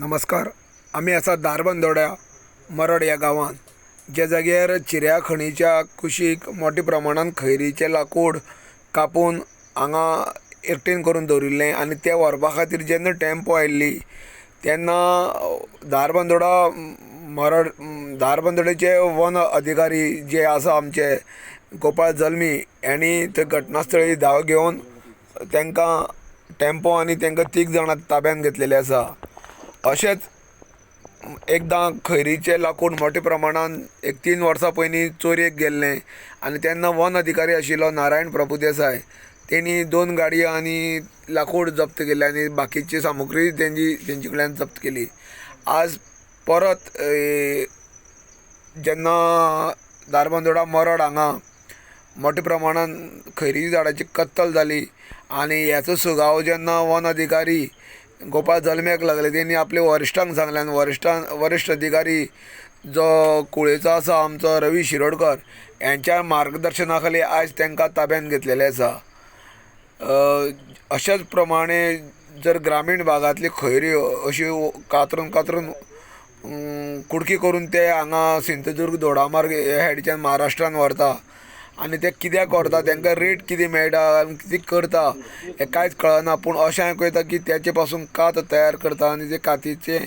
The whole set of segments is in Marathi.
नमस्कार. आमी आसा दारबांदोड्या मरड ह्या गांवांत. जे जाग्यार चिऱ्या खणीच्या कुशीक मोठ्या प्रमाणान खैरीचें लाकूड कापून हांगा एकटेन करून दवरिल्लें आनी तें व्हरपा खातीर जेन्ना टॅम्पो आयिल्ली तेन्ना दारबांदोडा मरड दारबांदोड्याचे वन अधिकारी जे आसा आमचे गोपाळ जल्मी हेणी थंय घटनास्थळी धांव घेवन तांकां टॅम्पो आनी तांकां तीग जाणां ताब्यांत घेतलेले आसा. अशेंच एकदां खैरीचें लाकूड मोठ्या प्रमाणान एक तीन वर्सां पयलीं चोरयेक गेल्लें आनी तेन्ना वन अधिकारी आशिल्लो नारायण प्रभुदेसाय तेणी दोन गाडयो आनी लाकूड जप्त केलें आनी बाकीची सामुग्री तेंची तेंचे कडल्यान जप्त केली. आज परत जेन्ना दारबांदोडा मरड हांगा मोठ्या प्रमाणान खैरी झाडाची कत्तल जाली आनी हेचो सुगाव जेन्ना वन अधिकारी गोपाळ जल्म्याक लागले. तेणी आपले वरिश्ठांक सांगल्यान आनी वरिश्ठां वरिश्ठ अधिकारी जो कुळेचो आसा आमचो रवी शिरोडकर यांच्या मार्गदर्शना खाली आयज तांकां ताब्यांत घेतलेले आसा अशेंच अशेच प्रमाणे जर ग्रामीण भागांतली खैरी अश्यो कातरून कातरून कुडकी करून ते हांगा सिंधुदुर्ग दोडामार्ग हे सायडीच्यान महाराष्ट्रान व्हरता आनी ते कित्याक व्हरता तांकां रेट कितें मेळटा? आनी कितें करता? हें कांयच कळना. पूण अशें आयकता की तेचे पासून कात तयार करता आनी ते कातीचे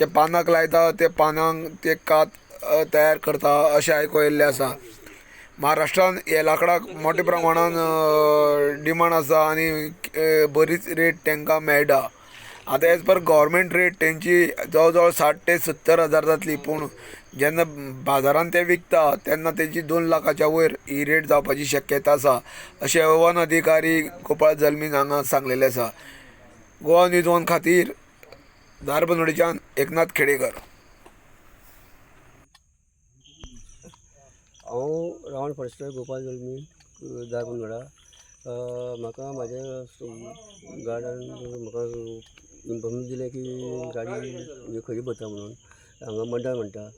जे पानाक लायता ते पानांक ते कात तयार करता अशें आयकयल्लें आसा. महाराष्ट्रान हे लाकडाक मोठ्या प्रमाणान डिमांड आसा आनी बरीच रेट तांकां मेळटा. आतां एज पर गव्हर्मेंट रेट तेंची जवळ जवळ साठ ते सत्तर हजार जातली पूण जेन्ना बाजारांत ते विकता तेन्ना तेंची दोन लाखाच्या वयर ही रेट जावपाची शक्यता आसा अशें वन अधिकारी गोपाळ जल्मीन हांगा सांगलेलें आसा गोवा न्यूज वन खातीर धारबंदोडीच्यान एकनाथ खेडेकर. हांव रावण फॉरेस्टर गोपाल जल्मी दारबंदोडा म्हाका म्हाज्या गार्डन म्हाका इन्फॉर्मेशन दिलें की गाडी म्हणजे खरी भरता म्हणून हांगा मंडळ म्हणटा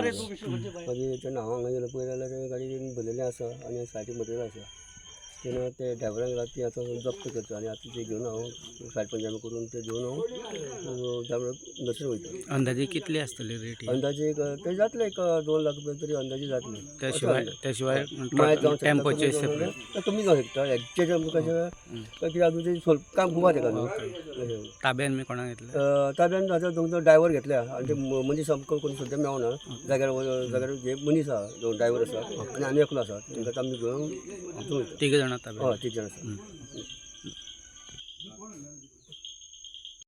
रे तू मागीर तेन्ना हांव हांगा गेलो पळयलें जाल्यार गाडी भरलेली आसा आनी सायडीक मटेरियल आसा। तेन्ना ते लागता ती आतां जप्त करता आनी आतां ते घेवन हांव सायड पंजाबी करून ते घेवन हांव ड्रायव्हराक नसर वयता अंदाजे कितली आसतली रेट? ही? अंदाजे एक ते जातले एक दोन लाख रुपया तरी अंदाजे जातले त्याशिवाय त्याशिवाय मायक जावं शकता, टेम्पोचे कमी सेपरेट शकता, कमी जावं शकता. एक्चुअली आमकां कशें कितें अजून ते स्वल्प काम आसा तेका न्हू अशें. ताब्यान मी कोणाक घेतले? ताब्यान आतां दोन ड्रायव्हर घेतल्या. आनी ते मनीस आमकां कोणी सद्या मेळना जाग्यार जाग्यार जे मनीस आहा जो ड्रायव्हर आसा आनी आनी एकलो आसा तांकां आमी घेवन वयता ताब्यान हय तीग जाण आसा